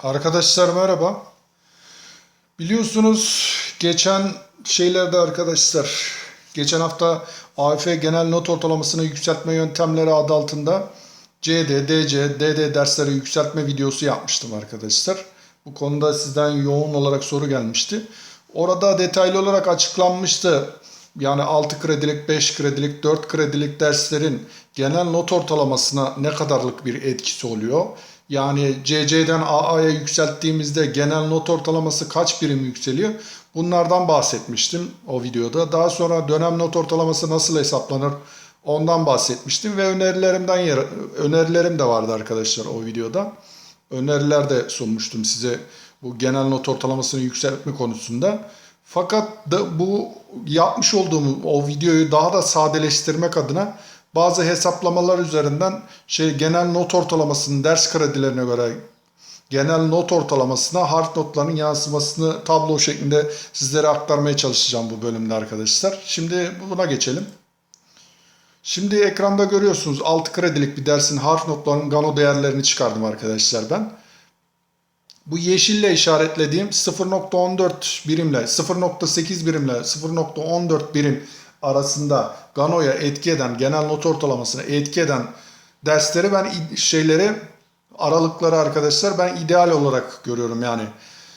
Arkadaşlar merhaba. Biliyorsunuz geçen şeylerde arkadaşlar geçen hafta AF genel not ortalamasını yükseltme yöntemleri adı altında CD, DC, DD dersleri yükseltme videosu yapmıştım arkadaşlar. Bu konuda sizden yoğun olarak soru gelmişti. Orada detaylı olarak açıklanmıştı. Yani 6 kredilik, 5 kredilik, 4 kredilik derslerin genel not ortalamasına ne kadarlık bir etkisi oluyor? Yani CC'den AA'ya yükselttiğimizde genel not ortalaması kaç birim yükseliyor? Bunlardan bahsetmiştim o videoda. Daha sonra dönem not ortalaması nasıl hesaplanır? Ondan bahsetmiştim ve önerilerimden yer, önerilerim de vardı arkadaşlar o videoda. Öneriler de sunmuştum size bu genel not ortalamasını yükseltme konusunda. Fakat da bu yapmış olduğum o videoyu daha da sadeleştirmek adına bazı hesaplamalar üzerinden şey genel not ortalamasının ders kredilerine göre genel not ortalamasına harf notlarının yansımasını tablo şeklinde sizlere aktarmaya çalışacağım bu bölümde arkadaşlar. Şimdi buna geçelim. Şimdi ekranda görüyorsunuz 6 kredilik bir dersin harf notlarının gano değerlerini çıkardım arkadaşlar ben. Bu yeşille işaretlediğim 0.14 birimle 0.8 birimle 0.14 birim arasında Gano'ya etki eden, genel not ortalamasına etki eden dersleri ben şeyleri aralıkları arkadaşlar ben ideal olarak görüyorum yani.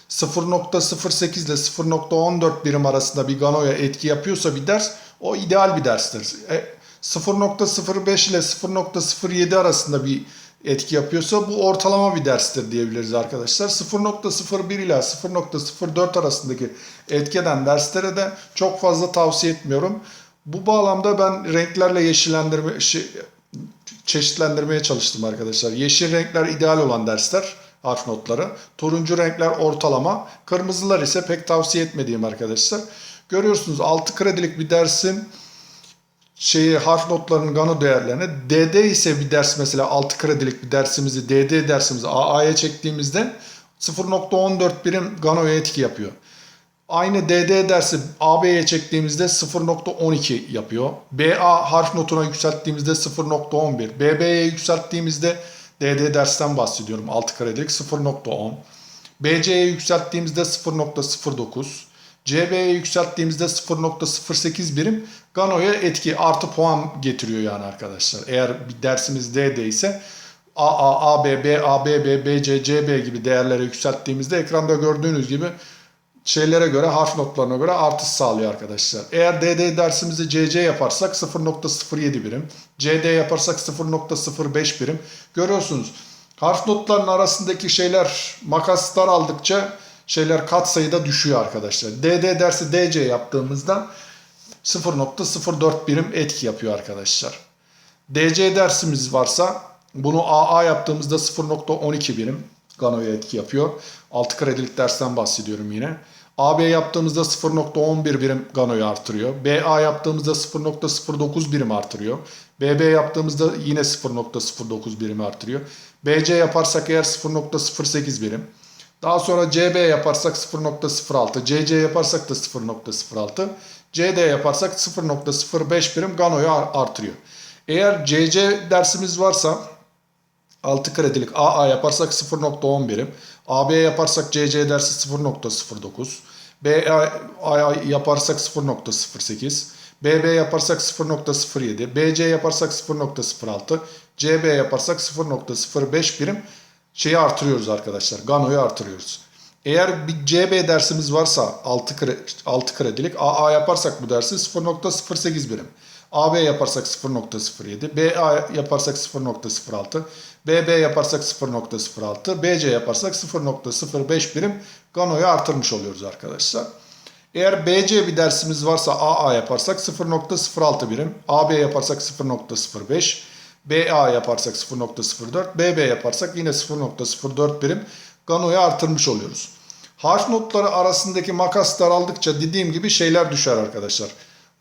0.08 ile 0.14 birim arasında bir Gano'ya etki yapıyorsa bir ders o ideal bir derstir. E, 0.05 ile 0.07 arasında bir etki yapıyorsa bu ortalama bir derstir diyebiliriz arkadaşlar. 0.01 ile 0.04 arasındaki etki eden derslere de çok fazla tavsiye etmiyorum. Bu bağlamda ben renklerle yeşillendirme şey, çeşitlendirmeye çalıştım arkadaşlar. Yeşil renkler ideal olan dersler, harf notları. Turuncu renkler ortalama. Kırmızılar ise pek tavsiye etmediğim arkadaşlar. Görüyorsunuz 6 kredilik bir dersin şeyi harf notlarının gano değerlerine DD ise bir ders mesela 6 kredilik bir dersimizi DD dersimizi AA'ya çektiğimizde 0.14 birim ganoya etki yapıyor. Aynı DD dersi AB'ye çektiğimizde 0.12 yapıyor. BA harf notuna yükselttiğimizde 0.11. BB'ye yükselttiğimizde DD dersten bahsediyorum 6 kredilik 0.10. BC'ye yükselttiğimizde 0.09. CB'ye yükselttiğimizde 0.08 birim Gano'ya etki artı puan getiriyor yani arkadaşlar. Eğer bir dersimiz DD ise AA, AB, BA, BB, BC, CB gibi değerlere yükselttiğimizde ekranda gördüğünüz gibi şeylere göre harf notlarına göre artış sağlıyor arkadaşlar. Eğer DD dersimizi CC yaparsak 0.07 birim. CD yaparsak 0.05 birim. Görüyorsunuz harf notlarının arasındaki şeyler makaslar aldıkça şeyler kat sayıda düşüyor arkadaşlar. DD dersi DC yaptığımızda 0.04 birim etki yapıyor arkadaşlar. DC dersimiz varsa bunu AA yaptığımızda 0.12 birim Gano'ya etki yapıyor. 6 kredilik dersten bahsediyorum yine. AB yaptığımızda 0.11 birim Gano'yu artırıyor. BA yaptığımızda 0.09 birim artırıyor. BB yaptığımızda yine 0.09 birim artırıyor. BC yaparsak eğer 0.08 birim. Daha sonra CB yaparsak 0.06, CC yaparsak da 0.06, CD yaparsak 0.05 birim Gano'yu artırıyor. Eğer CC dersimiz varsa 6 kredilik AA yaparsak 0.10 birim. AB yaparsak CC dersi 0.09. BA yaparsak 0.08. BB yaparsak 0.07. BC yaparsak 0.06. CB yaparsak 0.05 birim şeyi artırıyoruz arkadaşlar. Gano'yu artırıyoruz. Eğer bir CB dersimiz varsa 6, kre, 6 kredilik AA yaparsak bu dersi 0.08 birim. AB yaparsak 0.07, BA yaparsak 0.06, BB yaparsak 0.06, BC yaparsak 0.05 birim Gano'yu artırmış oluyoruz arkadaşlar. Eğer BC bir dersimiz varsa AA yaparsak 0.06 birim, AB yaparsak 0.05, BA yaparsak 0.04, BB yaparsak yine 0.04 birim Gano'yu artırmış oluyoruz. Harf notları arasındaki makas daraldıkça dediğim gibi şeyler düşer arkadaşlar.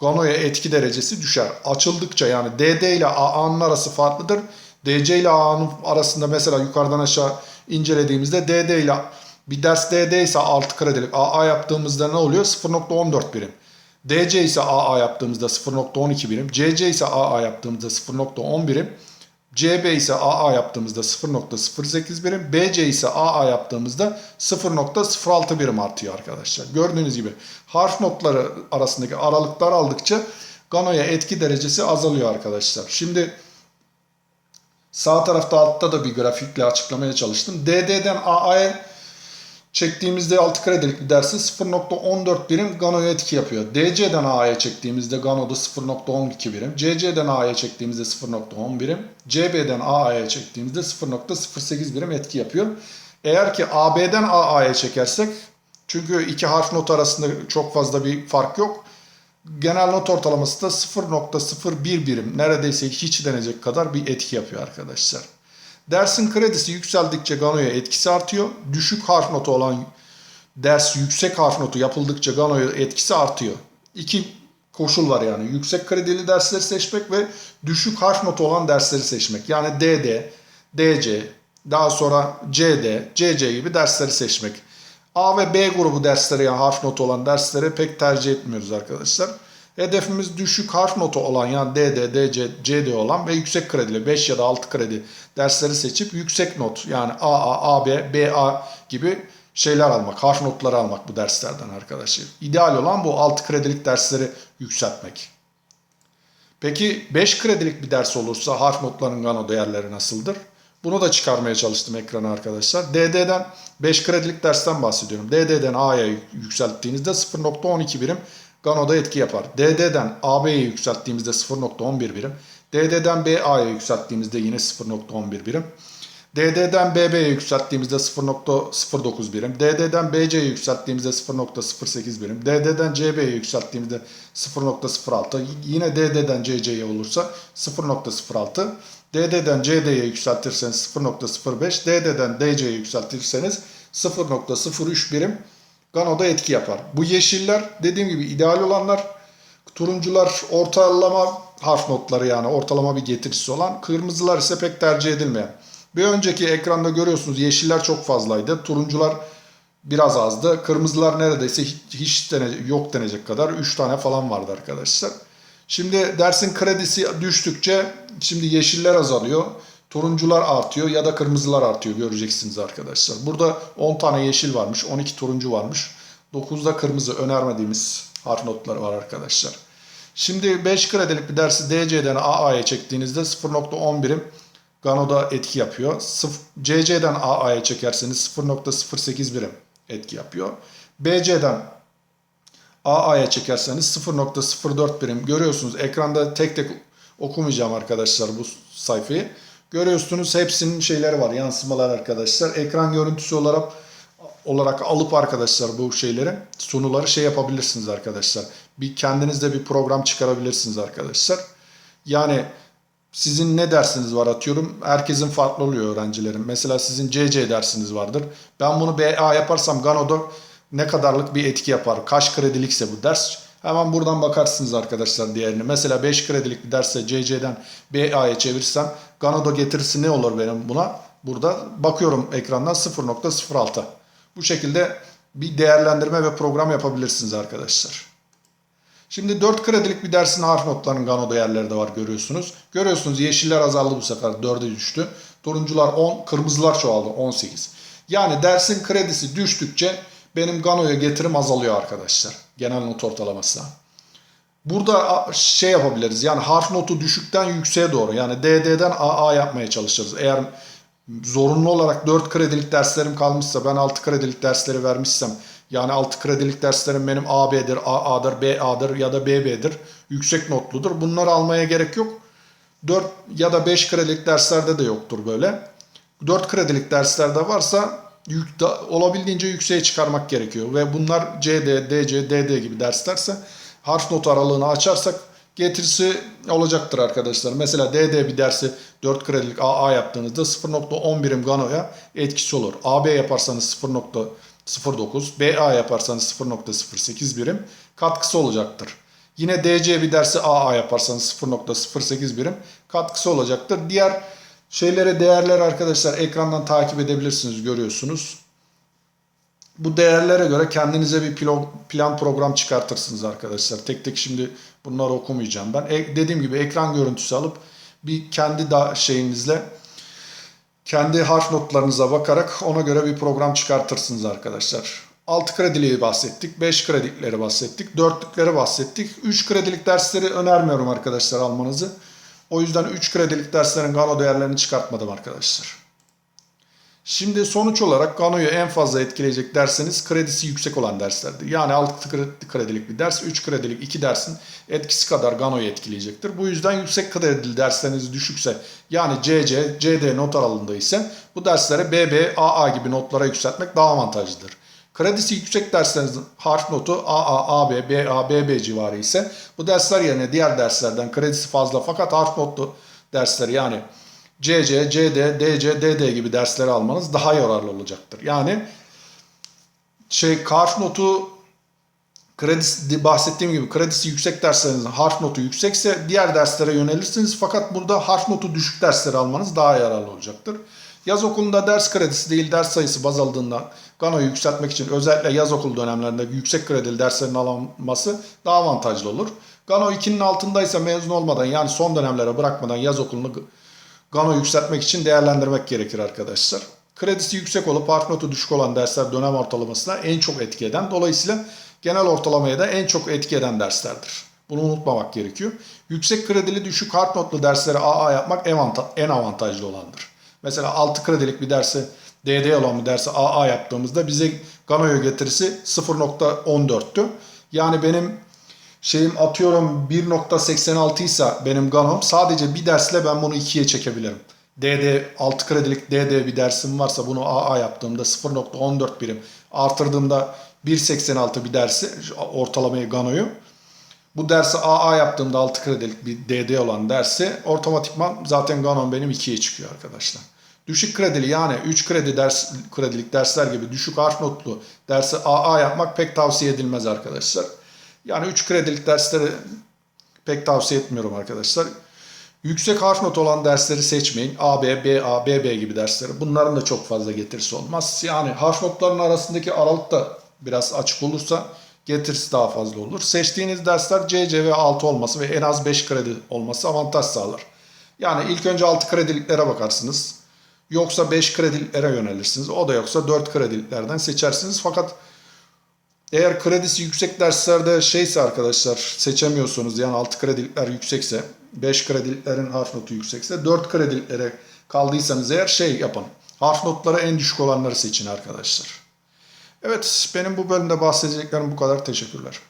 Gano'ya etki derecesi düşer. Açıldıkça yani DD ile AA'nın arası farklıdır. DC ile AA'nın arasında mesela yukarıdan aşağı incelediğimizde DD ile bir ders DD ise 6 kredilik AA yaptığımızda ne oluyor? 0.14 birim. DC ise AA yaptığımızda 0.12 birim. CC ise AA yaptığımızda 0.10 birim. CB ise AA yaptığımızda 0.08 birim, BC ise AA yaptığımızda 0.06 birim artıyor arkadaşlar. Gördüğünüz gibi harf notları arasındaki aralıklar aldıkça Gano'ya etki derecesi azalıyor arkadaşlar. Şimdi sağ tarafta altta da bir grafikle açıklamaya çalıştım. DD'den AA'ya çektiğimizde 6 kredilik bir dersi 0.14 birim Gano'ya etki yapıyor. DC'den A'ya çektiğimizde Gano'da 0.12 birim. CC'den A'ya çektiğimizde 0.10 birim. CB'den AA'ya çektiğimizde 0.08 birim etki yapıyor. Eğer ki AB'den AA'ya çekersek çünkü iki harf not arasında çok fazla bir fark yok. Genel not ortalaması da 0.01 birim neredeyse hiç denecek kadar bir etki yapıyor arkadaşlar. Dersin kredisi yükseldikçe Gano'ya etkisi artıyor. Düşük harf notu olan ders yüksek harf notu yapıldıkça Gano'ya etkisi artıyor. İki koşul var yani. Yüksek kredili dersleri seçmek ve düşük harf notu olan dersleri seçmek. Yani DD, DC, daha sonra CD, CC gibi dersleri seçmek. A ve B grubu dersleri yani harf notu olan dersleri pek tercih etmiyoruz arkadaşlar. Hedefimiz düşük harf notu olan yani DD, DC, CD olan ve yüksek kredili 5 ya da 6 kredi dersleri seçip yüksek not yani AA, AB, BA gibi şeyler almak, harf notları almak bu derslerden arkadaşlar. İdeal olan bu 6 kredilik dersleri yükseltmek. Peki 5 kredilik bir ders olursa harf notlarının gano değerleri nasıldır? Bunu da çıkarmaya çalıştım ekrana arkadaşlar. DD'den 5 kredilik dersten bahsediyorum. DD'den A'ya yükselttiğinizde 0.12 birim Gano'da etki yapar. DD'den AB'ye yükselttiğimizde 0.11 birim. DD'den BA'ya yükselttiğimizde yine 0.11 birim. DD'den BB'ye yükselttiğimizde 0.09 birim. DD'den BC'ye yükselttiğimizde 0.08 birim. DD'den CB'ye yükselttiğimizde 0.06. Yine DD'den CC'ye olursa 0.06. DD'den CD'ye yükseltirseniz 0.05. DD'den DC'ye yükseltirseniz 0.03 birim Gano'da etki yapar. Bu yeşiller dediğim gibi ideal olanlar. Turuncular ortalama harf notları yani ortalama bir getirisi olan. Kırmızılar ise pek tercih edilmeyen. Bir önceki ekranda görüyorsunuz yeşiller çok fazlaydı. Turuncular biraz azdı. Kırmızılar neredeyse hiç dene, yok denecek kadar 3 tane falan vardı arkadaşlar. Şimdi dersin kredisi düştükçe şimdi yeşiller azalıyor. Turuncular artıyor ya da kırmızılar artıyor göreceksiniz arkadaşlar. Burada 10 tane yeşil varmış, 12 turuncu varmış. 9'da kırmızı önermediğimiz harf notları var arkadaşlar. Şimdi 5 kredilik bir dersi DC'den AA'ya çektiğinizde 0.10 birim Gano'da etki yapıyor. CC'den AA'ya çekerseniz 0.08 birim etki yapıyor. BC'den AA'ya çekerseniz 0.04 birim görüyorsunuz. Ekranda tek tek okumayacağım arkadaşlar bu sayfayı. Görüyorsunuz hepsinin şeyleri var yansımalar arkadaşlar. Ekran görüntüsü olarak olarak alıp arkadaşlar bu şeyleri sunuları şey yapabilirsiniz arkadaşlar. Bir kendinizde bir program çıkarabilirsiniz arkadaşlar. Yani sizin ne dersiniz var atıyorum. Herkesin farklı oluyor öğrencilerin. Mesela sizin CC dersiniz vardır. Ben bunu BA yaparsam Gano'da ne kadarlık bir etki yapar? Kaç kredilikse bu ders. Hemen buradan bakarsınız arkadaşlar diğerini. Mesela 5 kredilik bir derse CC'den BA'ya çevirsem Gano'da getirisi ne olur benim buna? Burada bakıyorum ekrandan 0.06. Bu şekilde bir değerlendirme ve program yapabilirsiniz arkadaşlar. Şimdi 4 kredilik bir dersin harf notlarının Gano değerleri de var görüyorsunuz. Görüyorsunuz yeşiller azaldı bu sefer 4'e düştü. Turuncular 10, kırmızılar çoğaldı 18. Yani dersin kredisi düştükçe benim Gano'ya getirim azalıyor arkadaşlar. Genel not ortalamasına. Burada şey yapabiliriz. Yani harf notu düşükten yükseğe doğru. Yani DD'den AA yapmaya çalışırız. Eğer zorunlu olarak 4 kredilik derslerim kalmışsa ben 6 kredilik dersleri vermişsem yani 6 kredilik derslerim benim AB'dir, AA'dır, BA'dır ya da BB'dir. Yüksek notludur. Bunları almaya gerek yok. 4 ya da 5 kredilik derslerde de yoktur böyle. 4 kredilik derslerde varsa yük, da, olabildiğince yükseğe çıkarmak gerekiyor. Ve bunlar CD, DC, DD gibi derslerse harf not aralığını açarsak getirisi olacaktır arkadaşlar. Mesela DD bir dersi 4 kredilik AA yaptığınızda 0.10 birim Gano'ya etkisi olur. AB yaparsanız 0.09, BA yaparsanız 0.08 birim katkısı olacaktır. Yine DC bir dersi AA yaparsanız 0.08 birim katkısı olacaktır. Diğer şeylere değerler arkadaşlar ekrandan takip edebilirsiniz görüyorsunuz. Bu değerlere göre kendinize bir plan program çıkartırsınız arkadaşlar. Tek tek şimdi bunları okumayacağım ben. E, dediğim gibi ekran görüntüsü alıp bir kendi da şeyinizle kendi harf notlarınıza bakarak ona göre bir program çıkartırsınız arkadaşlar. 6 krediliği bahsettik, 5 kredilikleri bahsettik, 4'lükleri bahsettik. 3 kredilik dersleri önermiyorum arkadaşlar almanızı. O yüzden 3 kredilik derslerin Gano değerlerini çıkartmadım arkadaşlar. Şimdi sonuç olarak Gano'yu en fazla etkileyecek derseniz kredisi yüksek olan derslerdir. Yani 6 kredilik bir ders, 3 kredilik 2 dersin etkisi kadar Gano'yu etkileyecektir. Bu yüzden yüksek kredili dersleriniz düşükse yani CC, CD not aralığında ise bu derslere BB, AA gibi notlara yükseltmek daha avantajlıdır. Kredisi yüksek derslerinizin harf notu AA, AB, BA, BB civarı ise bu dersler yerine diğer derslerden kredisi fazla fakat harf notlu dersleri yani CC, CD, DC, DD gibi dersleri almanız daha yararlı olacaktır. Yani şey harf notu kredisi bahsettiğim gibi kredisi yüksek derslerinizin harf notu yüksekse diğer derslere yönelirsiniz. Fakat burada harf notu düşük dersleri almanız daha yararlı olacaktır. Yaz okulunda ders kredisi değil ders sayısı baz aldığından Gano'yu yükseltmek için özellikle yaz okulu dönemlerinde yüksek kredili derslerin alınması daha avantajlı olur. Gano 2'nin altındaysa mezun olmadan yani son dönemlere bırakmadan yaz okulunu Gano yükseltmek için değerlendirmek gerekir arkadaşlar. Kredisi yüksek olup harf notu düşük olan dersler dönem ortalamasına en çok etki eden, dolayısıyla genel ortalamaya da en çok etki eden derslerdir. Bunu unutmamak gerekiyor. Yüksek kredili düşük harf notlu dersleri AA yapmak en avantajlı olandır. Mesela 6 kredilik bir dersi DD olan bir dersi AA yaptığımızda bize Gano'ya getirisi 0.14'tü. Yani benim şeyim atıyorum 1.86 ise benim ganom sadece bir dersle ben bunu 2'ye çekebilirim. DD 6 kredilik DD bir dersim varsa bunu AA yaptığımda 0.14 birim artırdığımda 1.86 bir dersi ortalamayı ganoyu bu dersi AA yaptığımda 6 kredilik bir DD olan dersi otomatikman zaten ganom benim 2'ye çıkıyor arkadaşlar. Düşük kredili yani 3 kredi ders kredilik dersler gibi düşük harf notlu dersi AA yapmak pek tavsiye edilmez arkadaşlar. Yani 3 kredilik dersleri pek tavsiye etmiyorum arkadaşlar. Yüksek harf not olan dersleri seçmeyin. AB, BA, BB gibi dersleri. Bunların da çok fazla getirisi olmaz. Yani harf notların arasındaki aralık da biraz açık olursa getirisi daha fazla olur. Seçtiğiniz dersler CC ve 6 olması ve en az 5 kredi olması avantaj sağlar. Yani ilk önce 6 krediliklere bakarsınız. Yoksa 5 krediliklere yönelirsiniz. O da yoksa 4 krediliklerden seçersiniz. Fakat eğer kredisi yüksek derslerde şeyse arkadaşlar seçemiyorsunuz yani 6 kredilikler yüksekse 5 krediliklerin harf notu yüksekse 4 krediliklere kaldıysanız eğer şey yapın. Harf notları en düşük olanları seçin arkadaşlar. Evet benim bu bölümde bahsedeceklerim bu kadar. Teşekkürler.